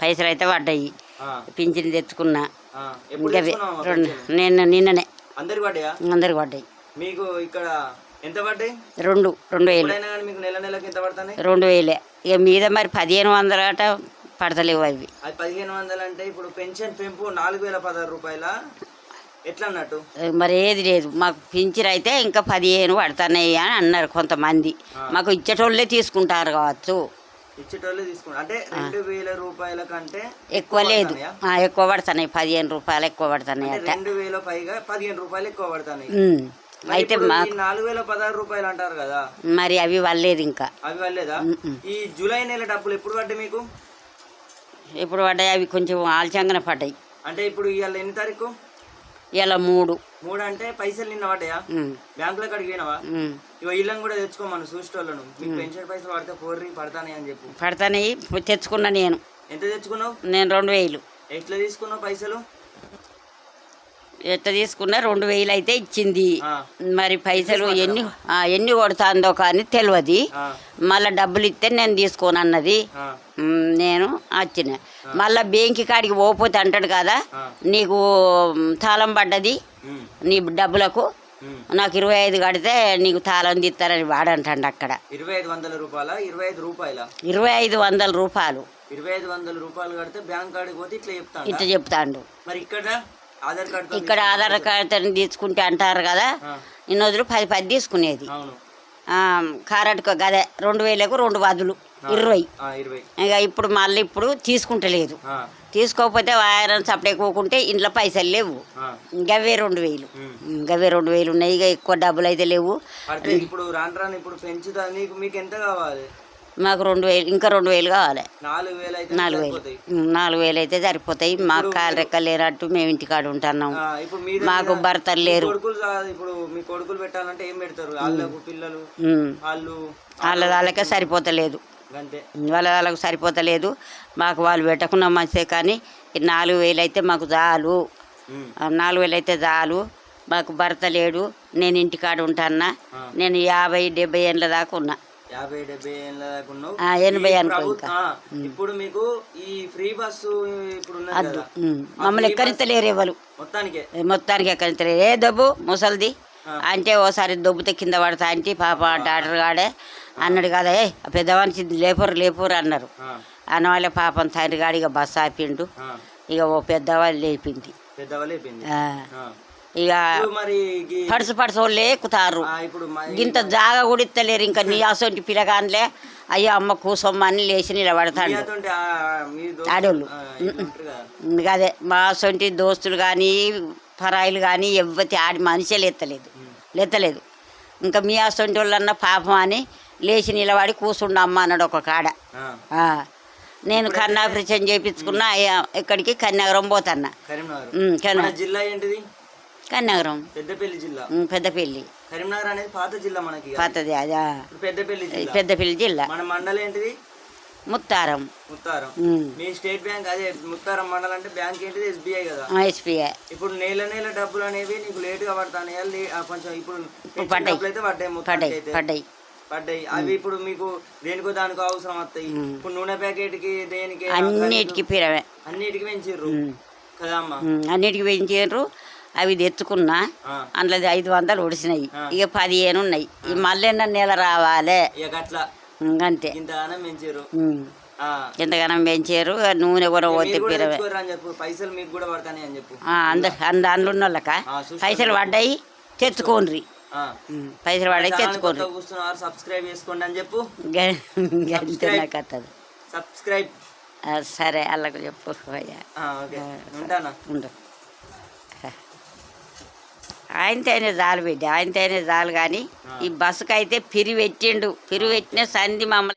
పైసలు అయితే పడ్డాయి. పింఛన్ తెచ్చుకున్నా. ఇంకా రెండు? నిన్న నిన్ననే. అందరికి పడ్డాయా? అందరికి పడ్డాయి. మీకు ఇక్కడ ఎంత పడ్డాయి? రెండు రెండు వేలు. ఎప్పుడైనా కానీ మీకు నెల నెలకి ఎంత పడుతున్నాయి? రెండు వేలే. ఇక మీద మరి పదిహేను వందలు అట పడతలేవు అవి. అది పదిహేను వందలు అంటే ఇప్పుడు పెన్షన్ పెంపు నాలుగు వేల పదహారు రూపాయల? ఎట్లా అన్నట్టు మరి ఏది లేదు. మాకు పింఛన్ అయితే ఇంకా పదిహేను పడుతున్నాయి అని అన్నారు కొంతమంది. మాకు ఇచ్చేటోళ్ళే తీసుకుంటారు కావచ్చు. ఇచ్చేటోళ్ళే తీసుకున్నారు. అంటే రెండు వేల రూపాయల కంటే ఎక్కువ లేదు. ఎక్కువ పడుతున్నాయి పదిహేను రూపాయలు ఎక్కువ పడుతున్నాయి రెండు వేల పైగా పదిహేను రూపాయలు ఎక్కువ పడుతున్నాయి అయితే నాలుగు వేల పదహారు రూపాయలు అంటారు కదా? మరి అవి వల్లేదు ఇంకా. అవి వాళ్ళేదా ఈ జూలై నెల డబ్బులు ఎప్పుడు పడ్డాయి మీకు? ఇప్పుడు పడ్డాయి? అవి కొంచెం ఆలస్యంగానే పడ్డాయి. అంటే ఇప్పుడు ఇవాళ ఎన్ని తారీఖు? ఇలా మూడు. మూడు అంటే పైసలు నిన్న పడ్డాయా. బ్యాంకులో కడిగి పోయినావా. ఇవ ఇళ్ళని కూడా తెచ్చుకోమను చూసేటోళ్ళను మీకు పెన్షన్ పైసలు పడితే పోర్రి పడతానే అని చెప్పు. పడతాయి తెచ్చుకున్నా నేను. ఎంత తెచ్చుకున్నావు? నేను రెండు వేలు. ఎట్లా తీసుకున్నావు పైసలు? ఎట్ట తీసుకున్నా? రెండు వేలు అయితే ఇచ్చింది. మరి పైసలు ఎన్ని ఎన్ని కొడుతుందో కానీ తెలియదు మళ్ళీ డబ్బులు ఇస్తే నేను తీసుకోను అన్నది. నేను వచ్చిన మళ్ళీ బ్యాంక్ కాడికి పోకపోతే అంటాడు కదా. నీకు తాళం పడ్డది. నీ డబ్బులకు. నాకు ఇరవై ఐదు కడితే నీకు తాళం తీస్తారని వాడంటాడు అక్కడ. ఇరవై ఐదు వందల రూపాయల? ఇరవై ఐదు రూపాయల? ఇరవై ఐదు వందల రూపాయలు. ఇరవై ఐదు వందల రూపాయలు కడితే బ్యాంక్ కాడికి పోతే ఇట్లా చెప్తాను ఇట్లా చెప్తాండు. మరి ఇక్కడ ఆధార్ కార్డు ఇక్కడ ఆధార్ కార్డు తీసుకుంటే అంటారు కదా ఇన్ని రోజులు పది పది తీసుకునేది. కారట్కు గదే రెండు వేలకు రెండు వదులు ఇరవై. ఇక ఇప్పుడు మళ్ళీ ఇప్పుడు తీసుకుంటలేదు. తీసుకోకపోతే వారం సప్లై కోకుంటే ఇంట్లో పైసలు లేవు. గవే రెండు వేలు. గవే రెండు వేలు ఉన్నాయి ఇక ఎక్కువ డబ్బులు అయితే లేవు. ఇప్పుడు రాను రాను ఇప్పుడు పెంచుతా నీకు మీకు ఎంత కావాలి? మాకు రెండు వేలు ఇంకా రెండు వేలు కావాలి. నాలుగు వేలు అయితే నాలుగు వేలు. అయితే సరిపోతాయి. మాకు కాలు రెక్క లేనట్టు మేము ఇంటికాడ ఉంటున్నాం. మాకు భర్తలు లేరు. వాళ్ళకు సరిపోతలేదు. వాళ్ళ వాళ్ళకు సరిపోతలేదు. మాకు వాళ్ళు పెట్టకున్న మంచిదే కానీ నాలుగు వేలు అయితే మాకు చాలు. నాలుగు వేలు అయితే చాలు. మాకు భర్త లేడు. నేను ఇంటికాడ ఉంటానా. నేను యాభై డెబ్బై ఏళ్ళ దాకా ఉన్నా. యాభై డెబ్బై ఏళ్ళ దాకా ఎనభై అనుకో ఇప్పుడు మీకు ఈ ఫ్రీ బస్సు ఇప్పుడు. మమ్మల్ని ఎక్కరించలేరు ఎవరు? మొత్తానికే? మొత్తానికి ఎక్కరించలేరు ఏ దబ్బు ముసలిది. అంటే ఓసారి దొబ్బుతే కింద పడతా అంటే పాప డాక్టర్ గాడే అన్నాడు కదా ఏ పెద్దవానికి లేపురు లేపురు అన్నారు. ఆ, అన్న వాళ్ళ పాపం తండ్రి గాడిగా బస్సు ఆపిండు. ఇక ఓ పెద్దవాళ్ళు లేపింది. ఇక పడుసు పడుసు వాళ్ళు ఎక్కుతారు మ- ఇంత జాగ కూడా ఇస్తలేరు ఇంకా నీ అసొంటి పిల్లగాన్లే. అయ్యో అమ్మ కూసొమ్మని లేచి నిలబడతాడు. ఆడోళ్ళు. ఇట్లా ఉంటారు కదా. అదే మా సొంటి దోస్తులు కానీ పరాయిలు కానీ ఎవ్వతి ఆడి మనిషే లెత్తలేదు. ఇంకా మీ అసొంటి వాళ్ళన్న పాపం అని లేచి నిలబడి కూర్చుండమ్మ అన్నాడు ఒక కాడ. నేను కన్నాపరిచయం చేయించుకున్నా ఇక్కడికి కన్యాగరం పోతన్నా. జిల్లా ఏంటిది? కన్యాగరం. పెద్దపల్లి జిల్లా. పెద్దపల్లి. కరీంనగర్ అనేది పాత జిల్లా మనకి. పాతది అదా. పెద్దపల్లి జిల్లా. పెద్దపల్లి జిల్లా. మన మండలం ఏంటిది? ముత్తారం. ముత్తారం. మీ స్టేట్ బ్యాంక్ అదే ముత్తారం మండలం అంటే బ్యాంక్ ఏంటిది? ఎస్బీఐ కదా. ఇప్పుడు నెల నెల డబ్బులు అనేవి నీకు పడతాయి కొంచెం ఇప్పుడు. డబ్బులు అయితే పడ్డాయి పడ్డాయి పడ్డాయి. అవి ఇప్పుడు మీకు దేనికో దానికో అవసరం వస్తాయి. ఇప్పుడు నూనె ప్యాకెట్కి దేనికి అన్నిటికీ పిరవే అన్నిటికి పెంచిర్రు. కదా అమ్మా. అన్నిటికి పెంచారు అవి తెచ్చుకున్నా అందులో ఐదు వందలు ఒడిసినాయి. ఇక పదిహేను ఉన్నాయి. ఈ మళ్ళీ నెల రావాలి. ఇక అట్లా ఉమ్, అంతే ఇంతగానం పెంచారు. ఎంతగానో పెంచారు నూనె కూడా పోతే మీరు కూడా పిరవే. తెచ్చుకోర్రా అని చెప్పు పైసలు మీకు కూడా పడతాయి అని చెప్పు. అందరు అంద అందులో ఉన్న వాళ్ళక. పైసలు పడ్డాయి తెచ్చుకోండి. పైసలు పడ్డాయి తెచ్చుకోండి కొత్తగా చూస్తున్నారు సబ్స్క్రైబ్ చేసుకోండి అని చెప్పు. అంతే నాకు వస్తుంది సబ్స్క్రైబ్. సరే వాళ్ళకు చెప్పు. ఉండు. ఆయనతోనే చాలు బిడ్డ ఆయనతోనే చాలు కానీ ఈ బస్సుకైతే పిరి పెట్టిండు పిరి పెట్టిన సంధి మమ్మల్ని